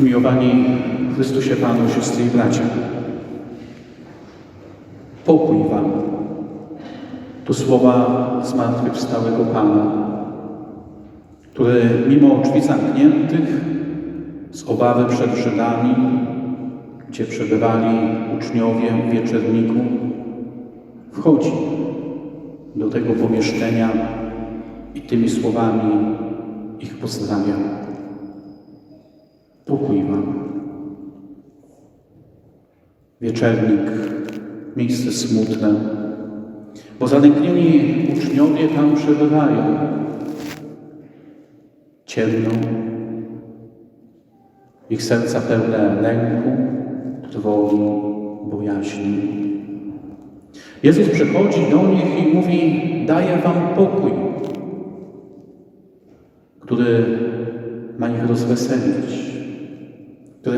Umiłowani w Chrystusie Panu, siostry i bracia. Pokój Wam. To słowa zmartwychwstałego Pana, który mimo drzwi zamkniętych, z obawy przed Żydami, gdzie przebywali uczniowie w wieczerniku, wchodzi do tego pomieszczenia i tymi słowami ich pozdrawia. Pokój Wam. Wieczernik, miejsce smutne, bo zanęknieni uczniowie tam przebywają. Ciemno, ich serca pełne lęku, trwogi, bojaźni. Jezus przychodzi do nich i mówi: Daję Wam pokój, który ma ich rozweselić,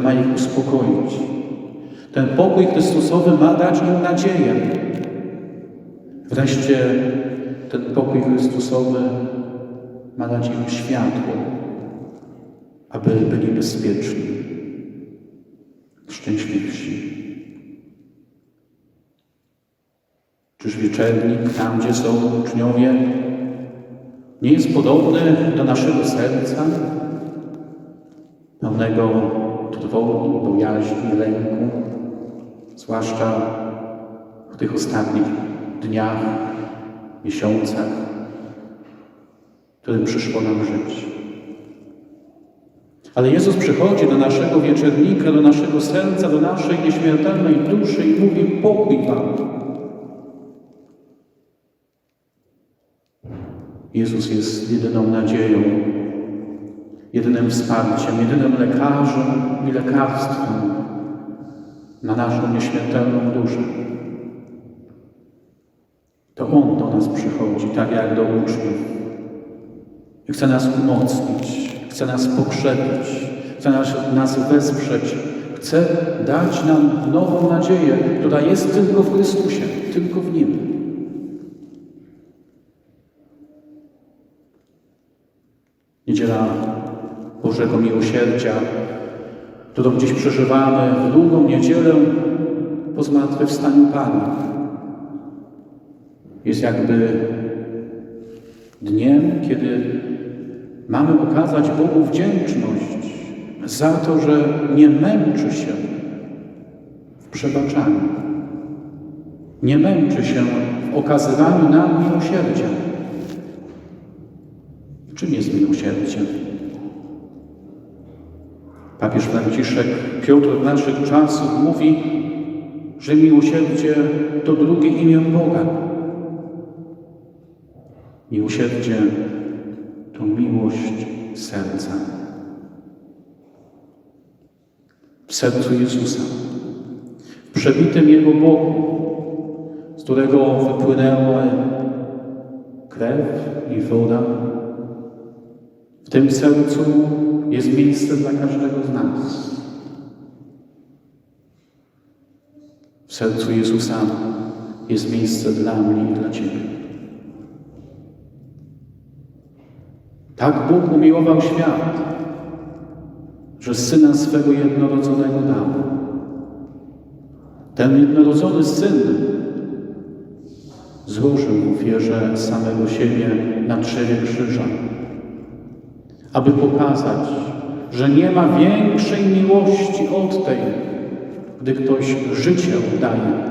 ma ich uspokoić. Ten pokój Chrystusowy ma dać im nadzieję. Wreszcie ten pokój Chrystusowy ma dać im światło, aby byli bezpieczni, szczęśliwsi. Czyż wieczernik, tam gdzie są uczniowie, nie jest podobny do naszego serca, pełnego trwogi, bojaźni, lęku, zwłaszcza w tych ostatnich dniach, miesiącach, w którym przyszło nam żyć. Ale Jezus przychodzi do naszego wieczernika, do naszego serca, do naszej nieśmiertelnej duszy i mówi: Pokój Wam. Jezus jest jedyną nadzieją, jedynym wsparciem, jedynym lekarzem i lekarstwem na naszą nieśmiertelną duszę. To On do nas przychodzi, tak jak do uczniów. I chce nas umocnić, chce nas pokrzepić, chce nas, nas wesprzeć, chce dać nam nową nadzieję, która jest tylko w Chrystusie, tylko w Nim. Niedziela Bożego Miłosierdzia, którą dziś przeżywamy w długą niedzielę po zmartwychwstaniu Pana. Jest jakby dniem, kiedy mamy okazać Bogu wdzięczność za to, że nie męczy się w przebaczaniu. Nie męczy się w okazywaniu nam miłosierdzia. Czym jest miłosierdzie? Papież Franciszek Piotr naszych czasów mówi, że miłosierdzie to drugie imię Boga. Miłosierdzie to miłość serca. W sercu Jezusa, w przebitym Jego Bogu, z którego wypłynęły krew i woda, w tym sercu jest miejsce dla każdego z nas. W sercu Jezusa jest miejsce dla mnie i dla Ciebie. Tak Bóg umiłował świat, że Syna swego jednorodzonego dał. Ten jednorodzony Syn złożył w ofierze samego siebie na drzewie krzyża aby pokazać, że nie ma większej miłości od tej, gdy ktoś życie oddaje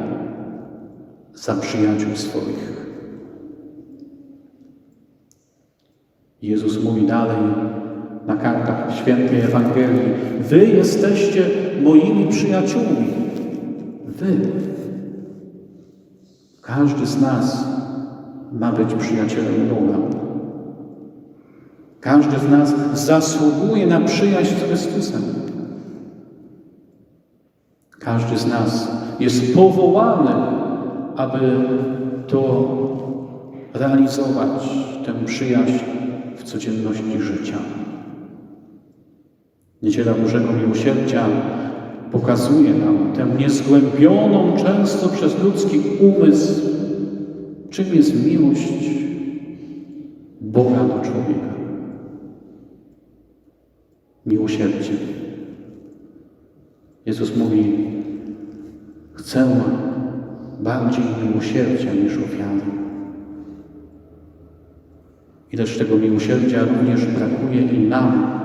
za przyjaciół swoich. Jezus mówi dalej na kartach świętej Ewangelii: Wy jesteście moimi przyjaciółmi. Wy. Każdy z nas ma być przyjacielem Boga. Każdy z nas zasługuje na przyjaźń z Chrystusem. Każdy z nas jest powołany, aby to realizować, tę przyjaźń w codzienności życia. Niedziela Bożego Miłosierdzia pokazuje nam tę niezgłębioną często przez ludzki umysł, czym jest miłość Boga do człowieka miłosierdzie. Jezus mówi: Chcę bardziej miłosierdzia niż ofiary. Ileż tego miłosierdzia również brakuje i nam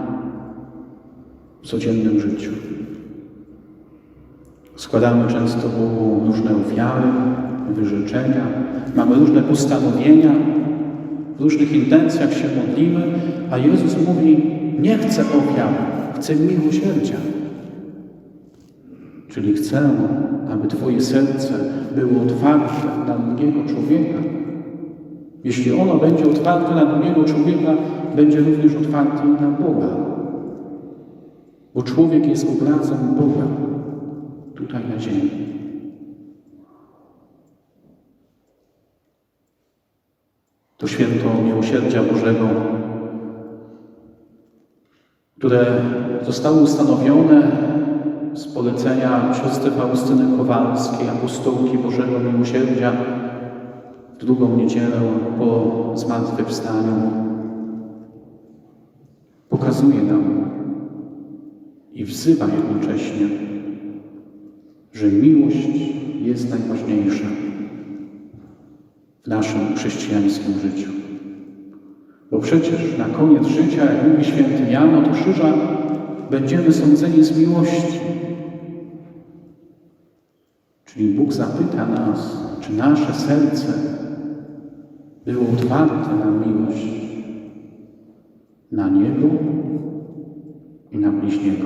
w codziennym życiu. Składamy często Bogu różne ofiary, wyrzeczenia, mamy różne postanowienia, w różnych intencjach się modlimy, a Jezus mówi: Nie chcę ofiar, chcę miłosierdzia. Czyli chcę, aby Twoje serce było otwarte na drugiego człowieka. Jeśli ono będzie otwarte na drugiego człowieka, będzie również otwarte na Boga. Bo człowiek jest obrazem Boga tutaj na ziemi. To święto miłosierdzia Bożego, które zostało ustanowione z polecenia siostry Faustyny Kowalskiej, apostołki Bożego Miłosierdzia w drugą niedzielę po zmartwychwstaniu, pokazuje nam i wzywa jednocześnie, że miłość jest najważniejsza w naszym chrześcijańskim życiu. Bo przecież na koniec życia, jak mówi święty Jan od krzyża, będziemy sądzeni z miłości. Czyli Bóg zapyta nas, czy nasze serce było otwarte na miłość na Niego i na bliźniego.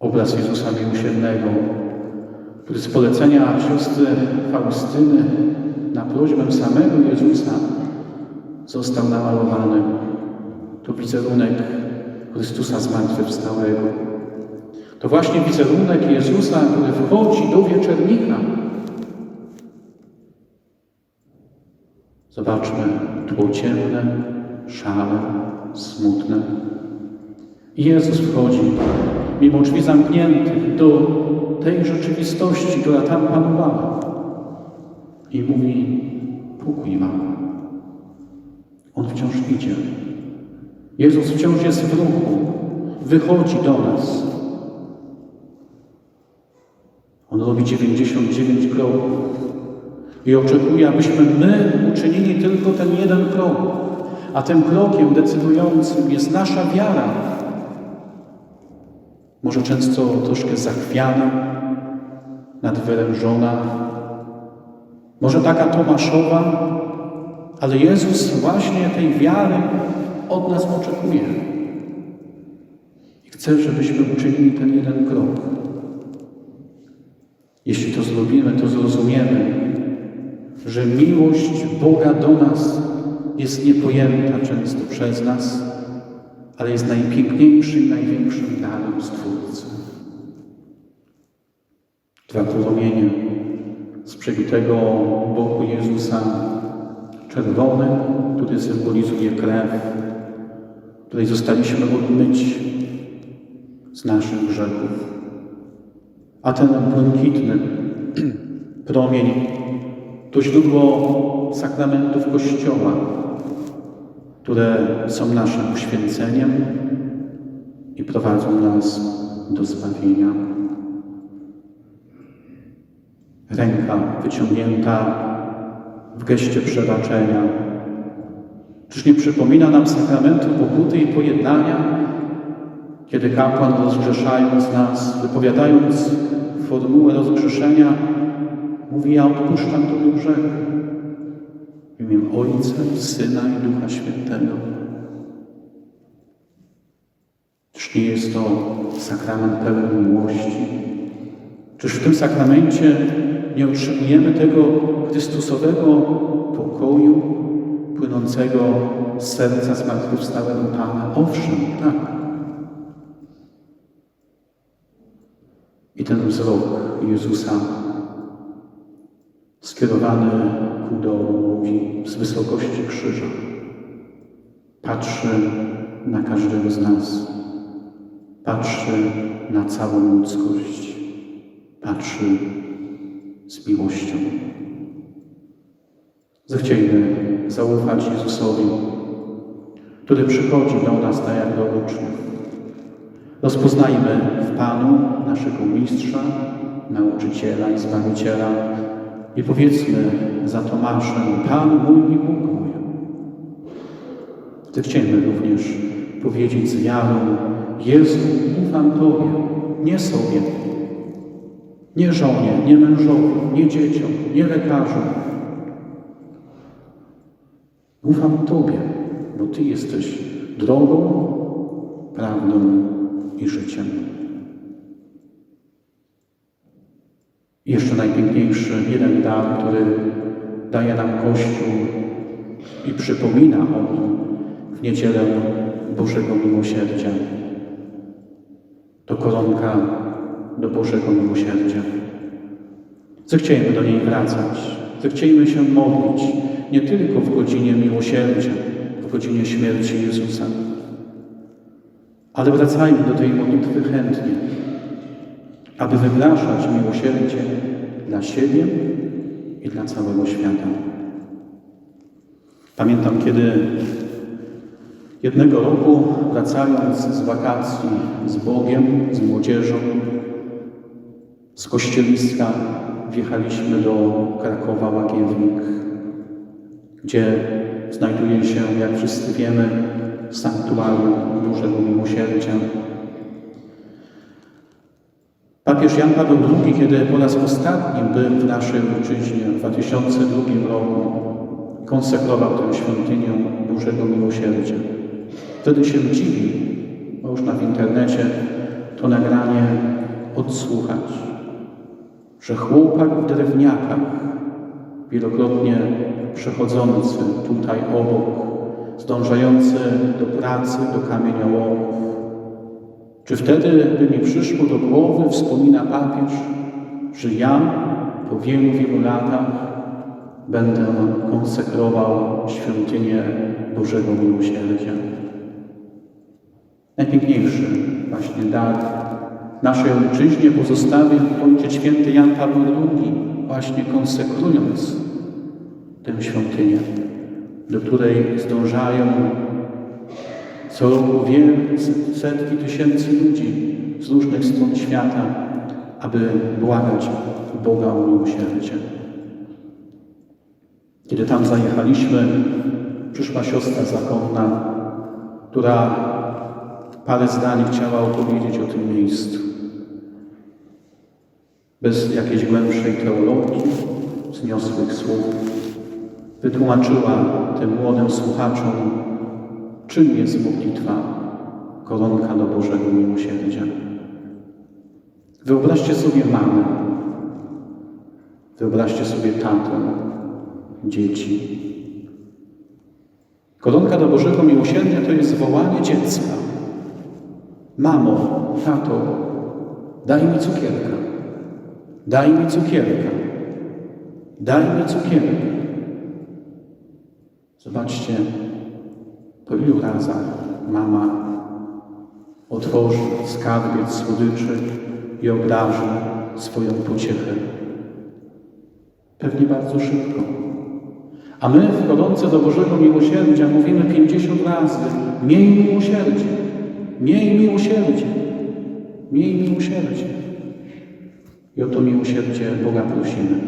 Obraz Jezusa Miłosiernego, który z polecenia siostry Faustyny na prośbę samego Jezusa został namalowany. To wizerunek Chrystusa Zmartwychwstałego. To właśnie wizerunek Jezusa, który wchodzi do wieczernika. Zobaczmy, tło ciemne, szare, smutne. I Jezus wchodzi, mimo drzwi zamkniętych, do tej rzeczywistości, która tam panowała. I mówi, pokój wam. On wciąż idzie. Jezus wciąż jest w ruchu. Wychodzi do nas. On robi 99 kroków i oczekuje, abyśmy my uczynili tylko ten jeden krok. A tym krokiem decydującym jest nasza wiara. Może często troszkę zachwiana, nadwyrężona, może taka Tomaszowa, ale Jezus właśnie tej wiary od nas oczekuje. I chce, żebyśmy uczynili ten jeden krok. Jeśli to zrobimy, to zrozumiemy, że miłość Boga do nas jest niepojęta często przez nas, ale jest najpiękniejszym, największym darem Stwórcy. Dwa promienie z przebitego boku Jezusa, czerwony, który symbolizuje krew, której zostaliśmy odmyci z naszych grzechów, a ten błękitny promień to źródło sakramentów Kościoła, które są naszym uświęceniem i prowadzą nas do zbawienia. Ręka wyciągnięta w geście przebaczenia. Czyż nie przypomina nam sakramentu pokuty i pojednania, kiedy kapłan rozgrzeszając nas, wypowiadając formułę rozgrzeszenia, mówi: Ja odpuszczam Tobie grzech. W imię Ojca, Syna i Ducha Świętego. Czyż nie jest to sakrament pełen miłości? Czyż w tym sakramencie nie otrzymujemy tego Chrystusowego pokoju płynącego z serca zmartwychwstałego Pana? Owszem, tak. I ten wzrok Jezusa skierowany ku domu mówi z wysokości krzyża. Patrzy na każdego z nas. Patrzy na całą ludzkość. Patrzy z miłością. Zechciejmy zaufać Jezusowi, który przychodzi do nas tak jak do uczniów. Rozpoznajmy w Panu naszego mistrza, nauczyciela i zbawiciela i powiedzmy za Tomaszem, Pan mój i Bóg mój. Zechciejmy również powiedzieć z wiarą, Jezu, ufam Tobie, nie sobie, nie żonie, nie mężowi, nie dzieciom, nie lekarzom. Ufam Tobie, bo Ty jesteś drogą, prawdą i życiem. Jeszcze najpiękniejszy jeden dar, który daje nam Kościół i przypomina o nim w niedzielę Bożego Miłosierdzia. To koronka do Bożego Miłosierdzia. Zechciejmy do niej wracać, zechciejmy się modlić nie tylko w godzinie miłosierdzia, w godzinie śmierci Jezusa, ale wracajmy do tej modlitwy chętnie, aby wypraszać miłosierdzie dla siebie i dla całego świata. Pamiętam, kiedy jednego roku, wracając z wakacji z Bogiem, z młodzieżą, z kościeliska, wjechaliśmy do Krakowa Łagiewnik, gdzie znajduje się, jak wszyscy wiemy, sanktuarium Bożego Miłosierdzia. Papież Jan Paweł II, kiedy po raz ostatni był w naszej ojczyźnie w 2002 roku, konsekrował tę świątynię Bożego Miłosierdzia. Wtedy się dziwi, można w internecie to nagranie odsłuchać, że chłopak w drewniakach, wielokrotnie przechodzący tutaj obok, zdążający do pracy, do kamieniołomów, czy wtedy by mi przyszło do głowy, wspomina papież, że ja po wielu, wielu latach będę konsekrował świątynię Bożego Miłosierdzia. Najpiękniejszy właśnie dar naszej ojczyźnie pozostawił Ojciec Święty Jan Paweł II, właśnie konsekrując tę świątynię, do której zdążają co roku setki tysięcy ludzi z różnych stron świata, aby błagać Boga o miłosierdzie. Kiedy tam zajechaliśmy, przyszła siostra zakonna, która parę zdań chciała opowiedzieć o tym miejscu. Bez jakiejś głębszej teologii, wzniosłych słów, wytłumaczyła tym młodym słuchaczom, czym jest modlitwa koronka do Bożego Miłosierdzia. Wyobraźcie sobie mamę, wyobraźcie sobie tatę, dzieci. Koronka do Bożego Miłosierdzia to jest wołanie dziecka. Mamo, tato, daj mi cukierka, daj mi cukierka, daj mi cukierka. Zobaczcie, po ilu razach mama otworzy skarbiec słodyczy i obdarzy swoją pociechę. Pewnie bardzo szybko. A my w koronce do Bożego Miłosierdzia mówimy pięćdziesiąt razy miej miłosierdzie, miej miłosierdzie, miej miłosierdzie. I o to miłosierdzie Boga prosimy.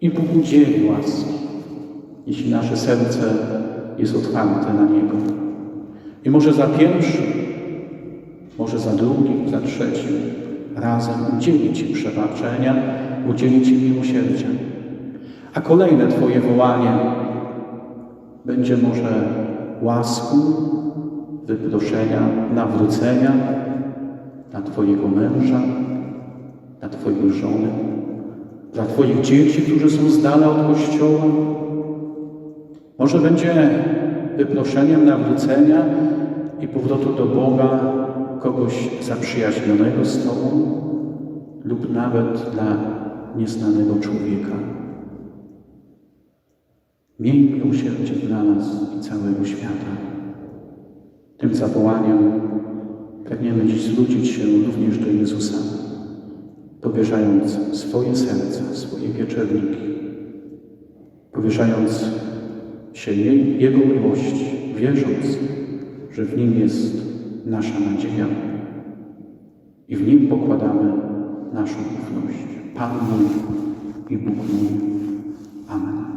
I Bóg udzieli łaski, jeśli nasze serce jest otwarte na Niego. I może za pierwszym, może za drugim, za trzecim razem udzieli Ci przebaczenia, udzieli Ci miłosierdzia. A kolejne Twoje wołanie będzie może łasku, wyproszenia, nawrócenia dla Twojego męża, dla Twojej żony, dla Twoich dzieci, którzy są z dala od Kościoła. Może będzie wyproszeniem nawrócenia i powrotu do Boga kogoś zaprzyjaźnionego z Tobą lub nawet dla nieznanego człowieka. Miej miłosierdzie dla nas i całego świata. Tym zawołaniem pragniemy dziś zwrócić się również do Jezusa, powierzając swoje serca, swoje wieczerniki, powierzając się Jego miłości, wierząc, że w Nim jest nasza nadzieja i w Nim pokładamy naszą ufność. Pan mój i Bóg mój. Amen.